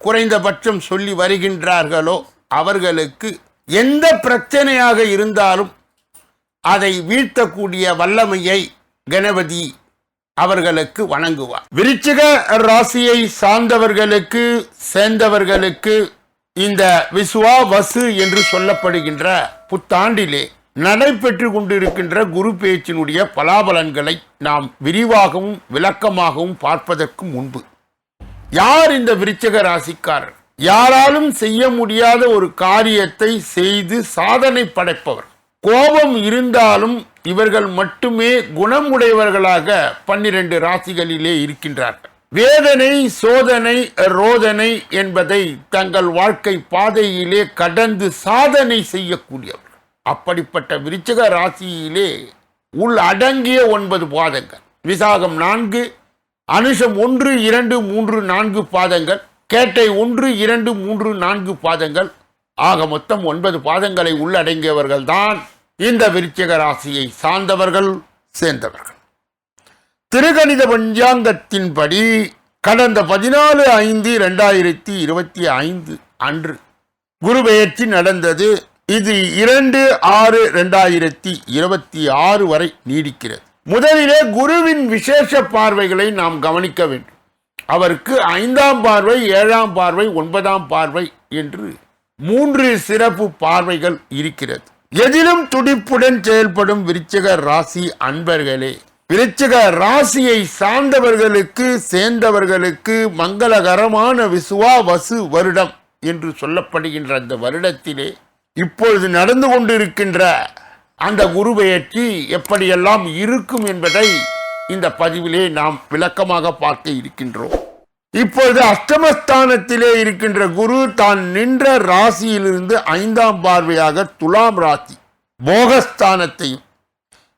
குறைந்தபட்சம் சொல்லி வருகின்றார்களோ அவர்களுக்கு எந்த பிரச்சனையாக இருந்தாலும் அதை வீழ்த்தக்கூடிய வல்லமையை கணபதி அவர்களுக்கு வணங்குவார். விருச்சிக ராசியை சார்ந்தவர்களுக்கு சேர்ந்தவர்களுக்கு இந்த விசுவா வசு என்று சொல்லப்படுகின்ற புத்தாண்டிலே நடைபெற்று கொண்டிருக்கின்ற குரு பேச்சினுடைய பலாபலன்களை நாம் விரிவாகவும் விளக்கமாகவும் பார்ப்பதற்கு முன்பு யார் இந்த விருச்சக ராசிக்காரர்? யாராலும் செய்ய முடியாத ஒரு காரியத்தை செய்து சாதனை படைப்பவர். கோபம் இருந்தாலும் இவர்கள் மட்டுமே குணமுடையவர்களாக பன்னிரண்டு ராசிகளிலே இருக்கின்றார்கள். வேதனை சோதனை ரோதனை என்பதை தங்கள் வாழ்க்கை பாதையிலே கடந்து சாதனை செய்யக்கூடியவர் அப்படிப்பட்ட விருச்சக ராசியிலே உள் அடங்கிய ஒன்பது பாதங்கள். விசாகம் நான்கு அனுஷம் ஒன்று இரண்டு மூன்று நான்கு பாதங்கள். கேட்டை ஒன்று இரண்டு மூன்று நான்கு பாதங்கள். ஆக மொத்தம் ஒன்பது பாதங்களை உள்ளடங்கியவர்கள் தான் இந்த விருச்சிக ராசியை சார்ந்தவர்கள் சேர்ந்தவர்கள். திருகணித பஞ்சாங்கத்தின்படி கடந்த பதினாலு ஐந்து இரண்டாயிரத்தி இருபத்தி ஐந்து அன்று குரு பெயர்ச்சி நடந்தது. இது இரண்டு ஆறு ரெண்டாயிரத்தி இருபத்தி ஆறு வரை நீடிக்கிறது. முதலிலே குருவின் விசேஷ பார்வைகளை நாம் கவனிக்க வேண்டும். அவருக்கு ஐந்தாம் பார்வை ஏழாம் பார்வை ஒன்பதாம் பார்வை என்று மூன்று சிறப்பு பார்வைகள் இருக்கிறது. எதிலும் துடிப்புடன் செயல்படும் விருச்சிக ராசி அன்பர்களே விருச்சிக ராசியை சார்ந்தவர்களுக்கு சேர்ந்தவர்களுக்கு மங்களகரமான விசுவா வசு வருடம் என்று சொல்லப்படுகின்ற அந்த வருடத்திலே இப்பொழுது நடந்து கொண்டிருக்கின்ற அந்த குரு எப்படியெல்லாம் இருக்கும் என்பதை இந்த பதிவிலே நாம் விளக்கமாக பார்க்க இருக்கின்றோம். இப்பொழுது அஷ்டமஸ்தானத்திலே இருக்கின்ற குரு தான் நின்ற ராசியிலிருந்து ஐந்தாம் பார்வையாக துலாம் ராசி போகஸ்தானத்தையும்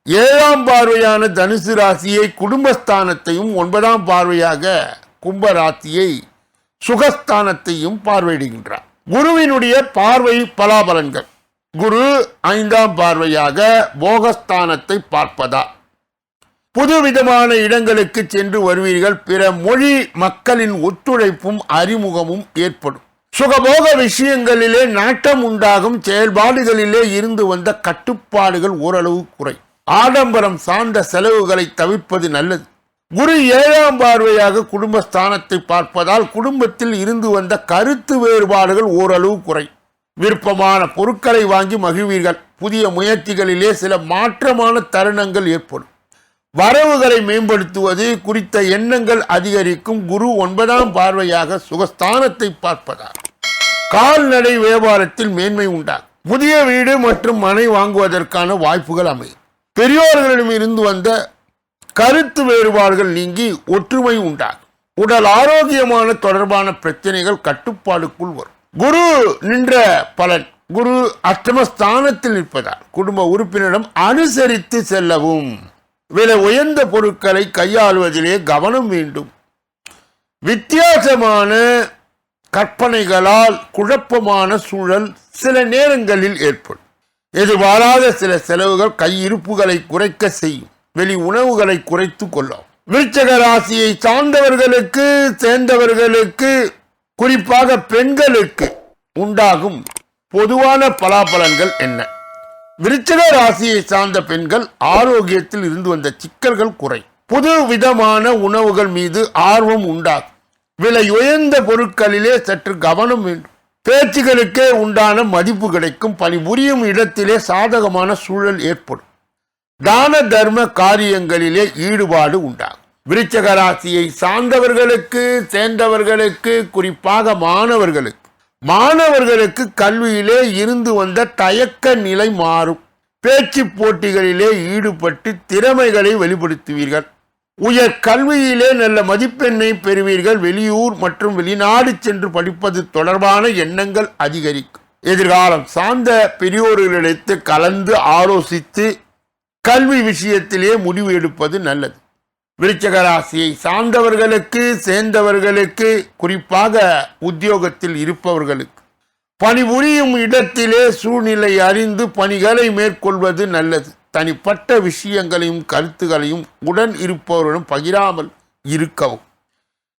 ஏழாம் பார்வையான தனுசு ராசியை குடும்பஸ்தானத்தையும் ஒன்பதாம் பார்வையாக கும்ப ராசியை சுகஸ்தானத்தையும் பார்வையிடுகின்றார். குருவினுடைய பார்வை பலாபலன்கள். குரு ஐந்தாம் பார்வையாக போகஸ்தானத்தை பார்ப்பதா? புதுவிதமான இடங்களுக்கு சென்று வருவீர்கள். பிற மொழி மக்களின் ஒத்துழைப்பும் அறிமுகமும் ஏற்படும். சுகபோக விஷயங்களிலே நாட்டம் உண்டாகும். செயல்பாடுகளிலே இருந்து வந்த கட்டுப்பாடுகள் ஓரளவு குறை. ஆடம்பரம் சார்ந்த செலவுகளை தவிர்ப்பது நல்லது. குரு ஏழாம் பார்வையாக குடும்பஸ்தானத்தை பார்ப்பதால் குடும்பத்தில் இருந்து வந்த கருத்து வேறுபாடுகள் ஓரளவு குறை. விருப்பமான பொருட்களை வாங்கி மகிழ்வீர்கள். புதிய முயற்சிகளிலே சில மாற்றமான தருணங்கள் ஏற்படும். வரவுகளை மேம்படுத்துவது குறித்த எண்ணங்கள் அதிகரிக்கும். குரு ஒன்பதாம் பார்வையாக சுகஸ்தானத்தை பார்ப்பதால் கால்நடை வியாபாரத்தில் மேன்மை உண்டாகும். புதிய வீடு மற்றும் மனை வாங்குவதற்கான வாய்ப்புகள் அமையும். பெரியோர்களிடம் இருந்து வந்த கருத்து வேறுபாடுகள் நீங்கி ஒற்றுமை உண்டாகும். உடல் ஆரோக்கியமான தொடர்பான பிரச்சனைகள் கட்டுப்பாடுக்குள் வரும். குரு நின்ற பலன். குரு அஷ்டமஸ்தானத்தில் நிற்பதால் குடும்ப உறுப்பினரிடம் அனுசரித்து செல்லவும். விலை உயர்ந்த பொருட்களை கையாளுவதிலே கவனம் வேண்டும். வித்தியாசமான கற்பனைகளால் குழப்பமான சூழல் சில நேரங்களில் ஏற்படும். எதிர்பாராத சில செலவுகள் கையிருப்புகளை குறைக்க செய்யும். வெளி உணவுகளை குறைத்து கொள்ளும் விருச்சக ராசியை சார்ந்தவர்களுக்கு சேர்ந்தவர்களுக்கு குறிப்பாக பெண்களுக்கு உண்டாகும் பொதுவான பலாபலன்கள் என்ன? விருச்சக ராசியை சார்ந்த பெண்கள் ஆரோக்கியத்தில் இருந்து வந்த சிக்கல்கள் குறை. புது விதமான உணவுகள் மீது ஆர்வம் உண்டாகும். விலை உயர்ந்த பொருட்களிலே சற்று கவனம் வேண்டும். பேச்சுகளுக்கே உண்டான மதிப்பு கிடைக்கும். பணிபுரியும் இடத்திலே சாதகமான சூழல் ஏற்படும். தான தர்ம காரியங்களிலே ஈடுபாடு உண்டாகும். விருச்சக ராசியை சார்ந்தவர்களுக்கு சேர்ந்தவர்களுக்கு குறிப்பாக மாணவர்களுக்கு. மாணவர்களுக்கு கல்வியிலே இருந்து வந்த தயக்க நிலை மாறும். பேச்சு போட்டிகளிலே ஈடுபட்டு திறமைகளை வெளிப்படுத்துவீர்கள். உயர் கல்வியிலே நல்ல மதிப்பெண்ணை பெறுவீர்கள். வெளியூர் மற்றும் வெளிநாடு சென்று படிப்பது தொடர்பான எண்ணங்கள் அதிகரிக்கும். எதிர்காலம் சார்ந்த பெரியோர்களிடத்து கலந்து ஆலோசித்து கல்வி விஷயத்திலே முடிவு எடுப்பது நல்லது. விருச்சக ராசியை சார்ந்தவர்களுக்கு சேர்ந்தவர்களுக்கு குறிப்பாக உத்தியோகத்தில் இருப்பவர்களுக்கு. பணிபுரியும் இடத்திலே சூழ்நிலை அறிந்து பணிகளை மேற்கொள்வது நல்லது. தனிப்பட்ட விஷயங்களையும் கருத்துகளையும் உடன் இருப்பவருடன் பகிராமல் இருக்கவும்.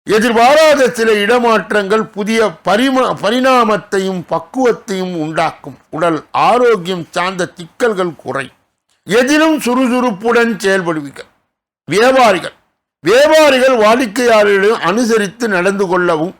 எதிர்பாராத சில இடமாற்றங்கள் புதிய பரிமா பரிணாமத்தையும் பக்குவத்தையும் உண்டாக்கும். உடல் ஆரோக்கியம் சார்ந்த சிக்கல்கள் குறை எதிலும் சுறுசுறுப்புடன் செயல்படுவீர்கள். வியாபாரிகள். வியாபாரிகள் வாடிக்கையாளர்களையும் அனுசரித்து நடந்து கொள்ளவும்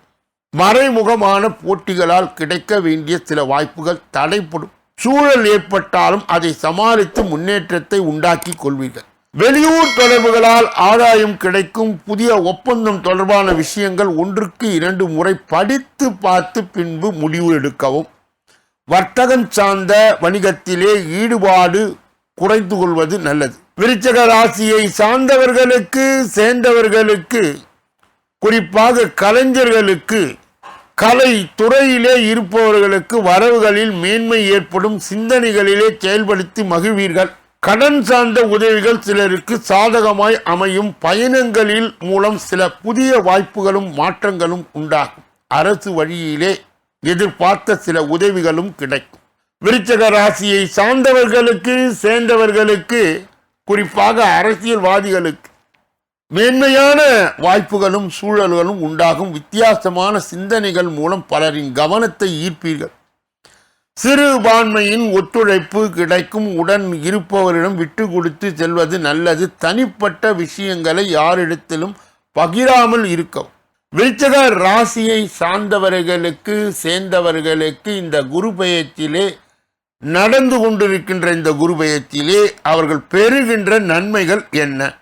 மறைமுகமான போட்டிகளால் கிடைக்க வேண்டிய சில வாய்ப்புகள் தடைப்படும். சூழல் ஏற்பட்டாலும் அதை சமாளித்து முன்னேற்றத்தை உண்டாக்கி கொள்வீர்கள். வெளியூர் தொடர்புகளால் ஆதாயம் கிடைக்கும் புதிய ஒப்பந்தம் தொடர்பான விஷயங்கள் ஒன்றுக்கு இரண்டு முறை படித்து பார்த்து பின்பு முடிவு எடுக்கவும். வர்த்தகம் சார்ந்த வணிகத்திலே ஈடுபாடு குறைத்து கொள்வது நல்லது. விருச்சக ராசியை சார்ந்தவர்களுக்கு சேர்ந்தவர்களுக்கு குறிப்பாக கலைஞர்களுக்கு கலை துறையிலே இருப்பவர்களுக்கு வரவுகளில் மேன்மை ஏற்படும் சிந்தனைகளிலே செயல்படுத்தி மகிழ்வீர்கள். கடன் சார்ந்த உதவிகள் சிலருக்கு சாதகமாய் அமையும். பயணங்களில் மூலம் சில புதிய வாய்ப்புகளும் மாற்றங்களும் உண்டாகும். அரசு வழியிலே எதிர்பார்த்த சில உதவிகளும் கிடைக்கும். விருச்சக ராசியை சார்ந்தவர்களுக்கு சேர்ந்தவர்களுக்கு குறிப்பாக அரசியல்வாதிகளுக்கு மேன்மையான வாய்ப்புகளும் சூழல்களும் உண்டாகும். வித்தியாசமான சிந்தனைகள் மூலம் பலரின் கவனத்தை ஈர்ப்பீர்கள். சிறுபான்மையின் ஒத்துழைப்பு கிடைக்கும். உடன் இருப்பவரிடம் விட்டு கொடுத்து செல்வது நல்லது. தனிப்பட்ட விஷயங்களை யாரிடத்திலும் பகிராமல் இருக்கவும். விருச்சக ராசியை சார்ந்தவர்களுக்கு சேர்ந்தவர்களுக்கு இந்த குரு பெயர்ச்சியிலே நடந்து கொண்டிருக்கின்ற இந்த குருபயத்திலே அவர்கள் பெறுகின்ற நன்மைகள் என்ன?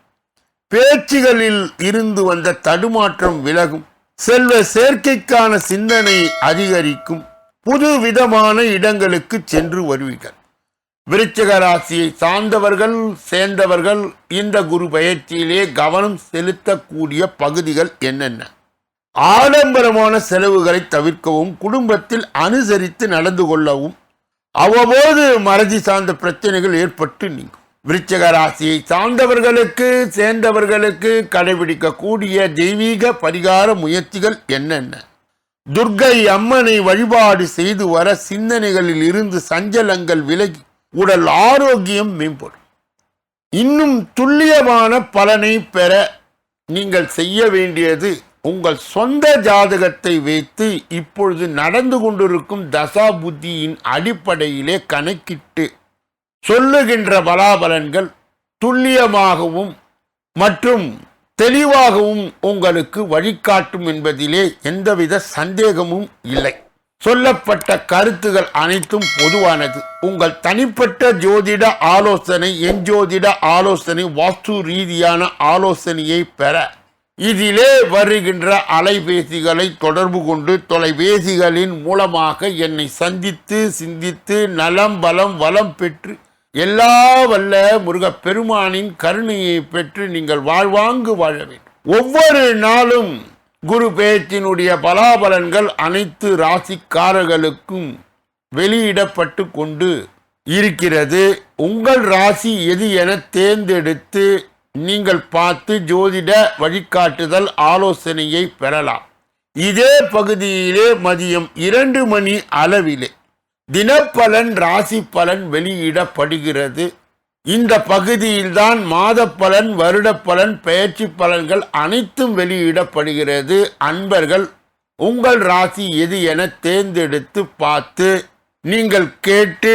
பேச்சுகளில் இருந்து வந்த தடுமாற்றம் விலகும். செல்வ சேர்க்கைக்கான சிந்தனை அதிகரிக்கும். புது விதமான இடங்களுக்கு சென்று வருவீர்கள். விருச்சக ராசியை சார்ந்தவர்கள் சேர்ந்தவர்கள் இந்த குரு பயிற்சியிலே கவனம் செலுத்தக்கூடிய பகுதிகள் என்னென்ன? ஆடம்பரமான செலவுகளை தவிர்க்கவும் குடும்பத்தில் அனுசரித்து நடந்து கொள்ளவும் அவ்வப்போது மறதி சார்ந்த பிரச்சனைகள் ஏற்பட்டு நீங்கும். விருச்சக ராசியை சார்ந்தவர்களுக்கு சேர்ந்தவர்களுக்கு கடைபிடிக்கக்கூடிய தெய்வீக பரிகார முயற்சிகள் என்னென்ன? துர்க்கை அம்மனை வழிபாடு செய்து வர சிந்தனைகளில் இருந்து சஞ்சலங்கள் விலகி உடல் ஆரோக்கியம் மேம்படும். இன்னும் துல்லியமான பலனை பெற நீங்கள் செய்ய வேண்டியது உங்கள் சொந்த ஜாதகத்தை வைத்து இப்பொழுது நடந்து கொண்டிருக்கும் தசா புத்தியின் அடிப்படையிலே கணக்கிட்டு சொல்லுகின்ற பலாபலன்கள் துல்லியமாகவும் மற்றும் தெளிவாகவும் உங்களுக்கு வழிகாட்டும் என்பதிலே எந்தவித சந்தேகமும் இல்லை. சொல்லப்பட்ட கருத்துகள் அனைத்தும் பொதுவானது. உங்கள் தனிப்பட்ட ஜோதிட ஆலோசனை எஞ்சோதிட ஆலோசனை வாஸ்து ரீதியான ஆலோசனையை பெற இதிலே வருகின்ற அலைபேசிகளை தொடர்பு கொண்டு தொலைபேசிகளின் மூலமாக என்னை சந்தித்து சிந்தித்து நலம் பலம் வளம் பெற்று எல்லா வல்ல முருகப்பெருமானின் கருணையை பெற்று நீங்கள் வாழ்வாங்கு வாழ வேண்டும். ஒவ்வொரு நாளும் குரு பேச்சினுடைய பலாபலன்கள் அனைத்து ராசிக்காரர்களுக்கும் வெளியிடப்பட்டு கொண்டு இருக்கிறது. உங்கள் ராசி எது என தேர்ந்தெடுத்து நீங்கள் பார்த்து ஜோதிட வழிகாட்டுதல் ஆலோசனையை பெறலாம். இதே பகுதியிலே மதியம் இரண்டு மணி அளவிலே தினப்பலன் ராசி பலன் வெளியிடப்படுகிறது. இந்த பகுதியில்தான் மாத பலன் வருட பலன் பெயர்ச்சி பலன்கள் அனைத்தும் வெளியிடப்படுகிறது. அன்பர்கள் உங்கள் ராசி எது என தேர்ந்தெடுத்து பார்த்து நீங்கள் கேட்டு